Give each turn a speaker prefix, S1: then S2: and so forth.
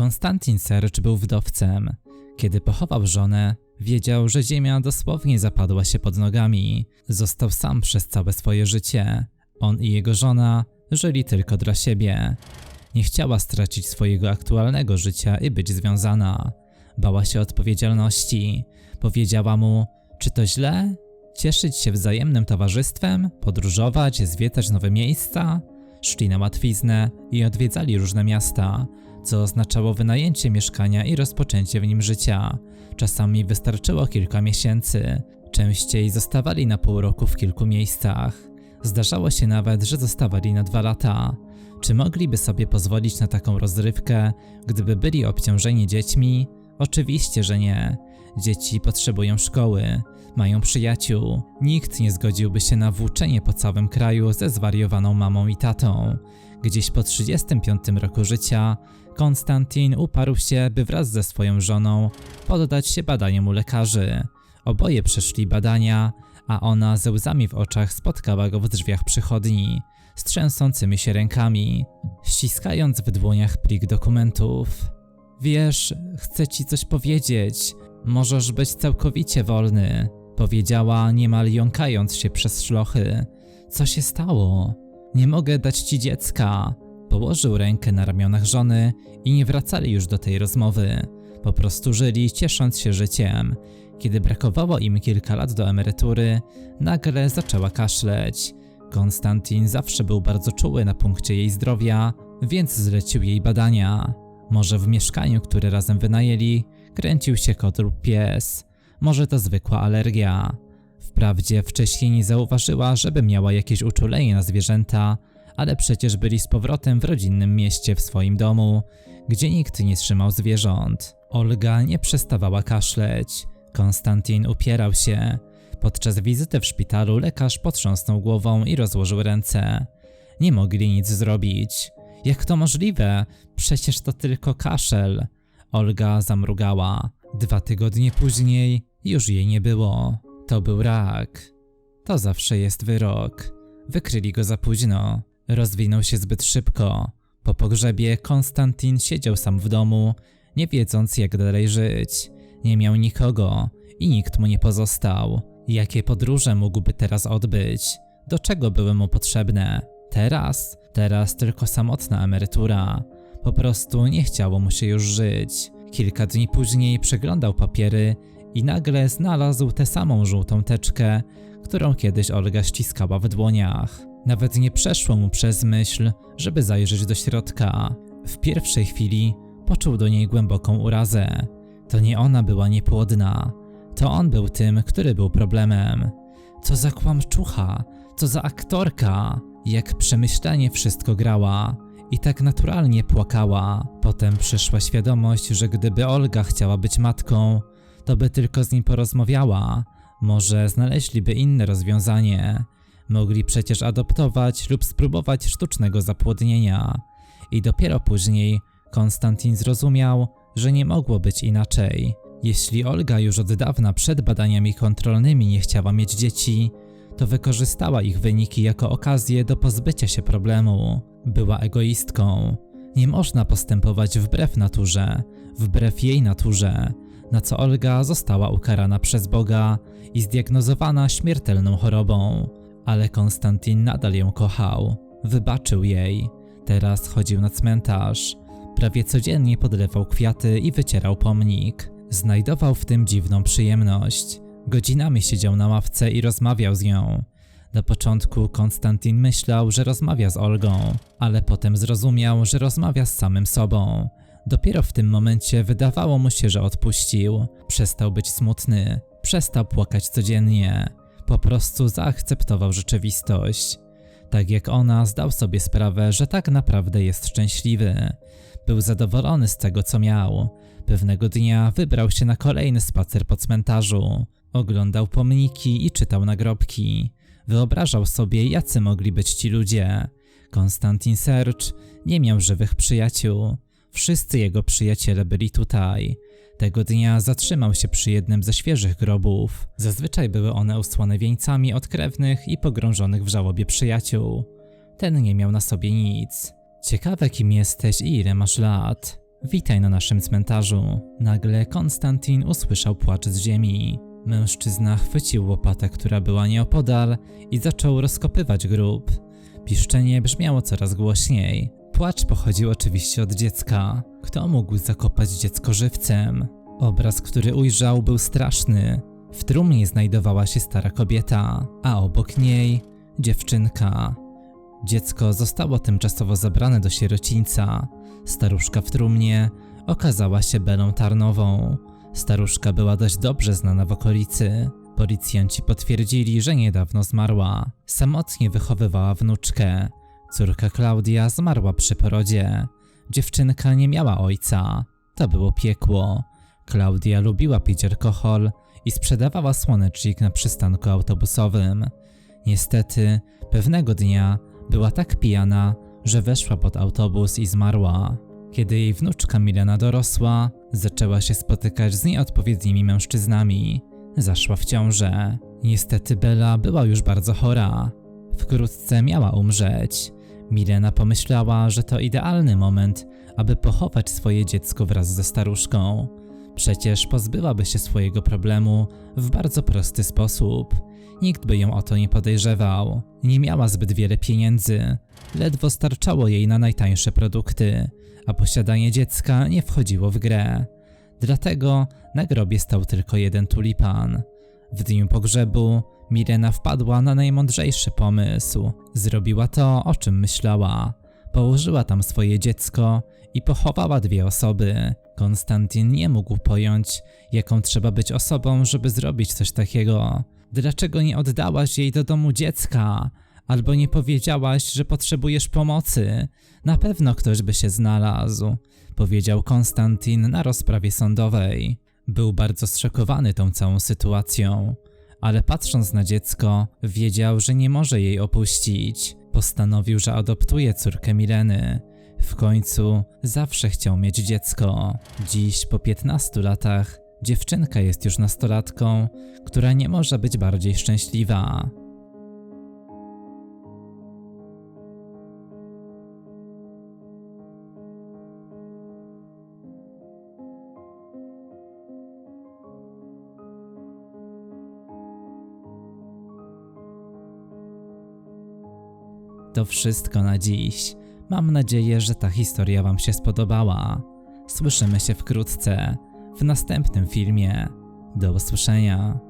S1: Konstantin Sercz był wdowcem. Kiedy pochował żonę, wiedział, że ziemia dosłownie zapadła się pod nogami. Został sam przez całe swoje życie. On i jego żona żyli tylko dla siebie. Nie chciała stracić swojego aktualnego życia i być związana. Bała się odpowiedzialności. Powiedziała mu: Czy to źle? Cieszyć się wzajemnym towarzystwem? Podróżować, zwiedzać nowe miejsca? Szli na łatwiznę i odwiedzali różne miasta, co oznaczało wynajęcie mieszkania i rozpoczęcie w nim życia. Czasami wystarczyło kilka miesięcy, częściej zostawali na pół roku w kilku miejscach. Zdarzało się nawet, że zostawali na dwa lata. Czy mogliby sobie pozwolić na taką rozrywkę, gdyby byli obciążeni dziećmi? Oczywiście, że nie. Dzieci potrzebują szkoły, mają przyjaciół. Nikt nie zgodziłby się na włóczenie po całym kraju ze zwariowaną mamą i tatą. Gdzieś po 35 roku życia Konstantin uparł się, by wraz ze swoją żoną poddać się badaniom u lekarzy. Oboje przeszli badania, a ona ze łzami w oczach spotkała go w drzwiach przychodni, z trzęsącymi się rękami, ściskając w dłoniach plik dokumentów. Wiesz, chcę ci coś powiedzieć. Możesz być całkowicie wolny, powiedziała, niemal jąkając się przez szlochy. Co się stało? Nie mogę dać ci dziecka. Położył rękę na ramionach żony i nie wracali już do tej rozmowy. Po prostu żyli, ciesząc się życiem. Kiedy brakowało im kilka lat do emerytury, nagle zaczęła kaszleć. Konstantin zawsze był bardzo czuły na punkcie jej zdrowia, więc zlecił jej badania. Może w mieszkaniu, które razem wynajęli, kręcił się kot lub pies. Może to zwykła alergia. Wprawdzie wcześniej nie zauważyła, żeby miała jakieś uczulenie na zwierzęta, ale przecież byli z powrotem w rodzinnym mieście w swoim domu, gdzie nikt nie trzymał zwierząt. Olga nie przestawała kaszleć. Konstantin upierał się. Podczas wizyty w szpitalu lekarz potrząsnął głową i rozłożył ręce. Nie mogli nic zrobić. Jak to możliwe? Przecież to tylko kaszel. Olga zamrugała. Dwa tygodnie później już jej nie było. To był rak. To zawsze jest wyrok. Wykryli go za późno. Rozwinął się zbyt szybko. Po pogrzebie Konstantin siedział sam w domu, nie wiedząc jak dalej żyć. Nie miał nikogo i nikt mu nie pozostał. Jakie podróże mógłby teraz odbyć? Do czego były mu potrzebne? Teraz? Teraz tylko samotna emerytura. Po prostu nie chciało mu się już żyć. Kilka dni później przeglądał papiery i nagle znalazł tę samą żółtą teczkę, którą kiedyś Olga ściskała w dłoniach. Nawet nie przeszło mu przez myśl, żeby zajrzeć do środka. W pierwszej chwili poczuł do niej głęboką urazę. To nie ona była niepłodna, to on był tym, który był problemem. Co za kłamczucha, co za aktorka. Jak przemyślanie wszystko grała i tak naturalnie płakała. Potem przyszła świadomość, że gdyby Olga chciała być matką, to by tylko z nim porozmawiała. Może znaleźliby inne rozwiązanie. Mogli przecież adoptować lub spróbować sztucznego zapłodnienia. I dopiero później Konstantin zrozumiał, że nie mogło być inaczej. Jeśli Olga już od dawna przed badaniami kontrolnymi nie chciała mieć dzieci, to wykorzystała ich wyniki jako okazję do pozbycia się problemu. Była egoistką. Nie można postępować wbrew naturze, wbrew jej naturze, na co Olga została ukarana przez Boga i zdiagnozowana śmiertelną chorobą. Ale Konstantin nadal ją kochał, wybaczył jej. Teraz chodził na cmentarz. Prawie codziennie podlewał kwiaty i wycierał pomnik. Znajdował w tym dziwną przyjemność. Godzinami siedział na ławce i rozmawiał z nią. Na początku Konstantin myślał, że rozmawia z Olgą, ale potem zrozumiał, że rozmawia z samym sobą. Dopiero w tym momencie wydawało mu się, że odpuścił. Przestał być smutny, przestał płakać codziennie. Po prostu zaakceptował rzeczywistość. Tak jak ona, zdał sobie sprawę, że tak naprawdę jest szczęśliwy. Był zadowolony z tego, co miał. Pewnego dnia wybrał się na kolejny spacer po cmentarzu. Oglądał pomniki i czytał nagrobki. Wyobrażał sobie, jacy mogli być ci ludzie. Konstantin Sercz nie miał żywych przyjaciół. Wszyscy jego przyjaciele byli tutaj. Tego dnia zatrzymał się przy jednym ze świeżych grobów. Zazwyczaj były one usłane wieńcami od krewnych i pogrążonych w żałobie przyjaciół. Ten nie miał na sobie nic. Ciekawe kim jesteś i ile masz lat. witaj na naszym cmentarzu. Nagle Konstantin usłyszał płacz z ziemi. Mężczyzna chwycił łopatę, która była nieopodal i zaczął rozkopywać grób. Piszczenie brzmiało coraz głośniej. Płacz pochodził oczywiście od dziecka. Kto mógł zakopać dziecko żywcem? Obraz, który ujrzał, był straszny. W trumnie znajdowała się stara kobieta, a obok niej dziewczynka. Dziecko zostało tymczasowo zabrane do sierocińca. Staruszka w trumnie okazała się Belą Tarnową. Staruszka była dość dobrze znana w okolicy. Policjanci potwierdzili, że niedawno zmarła. Samotnie wychowywała wnuczkę. Córka Klaudia zmarła przy porodzie. Dziewczynka nie miała ojca. To było piekło. Klaudia lubiła pić alkohol i sprzedawała słonecznik na przystanku autobusowym. Niestety, pewnego dnia była tak pijana, że weszła pod autobus i zmarła. Kiedy jej wnuczka Milena dorosła, zaczęła się spotykać z nieodpowiednimi mężczyznami. Zaszła w ciążę. Niestety Bela była już bardzo chora. Wkrótce miała umrzeć. Milena pomyślała, że to idealny moment, aby pochować swoje dziecko wraz ze staruszką. Przecież pozbyłaby się swojego problemu w bardzo prosty sposób. Nikt by ją o to nie podejrzewał. Nie miała zbyt wiele pieniędzy, ledwo starczało jej na najtańsze produkty, a posiadanie dziecka nie wchodziło w grę. Dlatego na grobie stał tylko jeden tulipan. W dniu pogrzebu Mirena wpadła na najmądrzejszy pomysł. Zrobiła to, o czym myślała. Położyła tam swoje dziecko i pochowała dwie osoby. Konstantin nie mógł pojąć, jaką trzeba być osobą, żeby zrobić coś takiego. Dlaczego nie oddałaś jej do domu dziecka? Albo nie powiedziałaś, że potrzebujesz pomocy? Na pewno ktoś by się znalazł, powiedział Konstantin na rozprawie sądowej. Był bardzo zszokowany tą całą sytuacją, ale patrząc na dziecko, wiedział, że nie może jej opuścić. Postanowił, że adoptuje córkę Mileny. W końcu zawsze chciał mieć dziecko. Dziś, po 15 latach, dziewczynka jest już nastolatką, która nie może być bardziej szczęśliwa. To wszystko na dziś. Mam nadzieję, że ta historia Wam się spodobała. Słyszymy się wkrótce w następnym filmie. Do usłyszenia.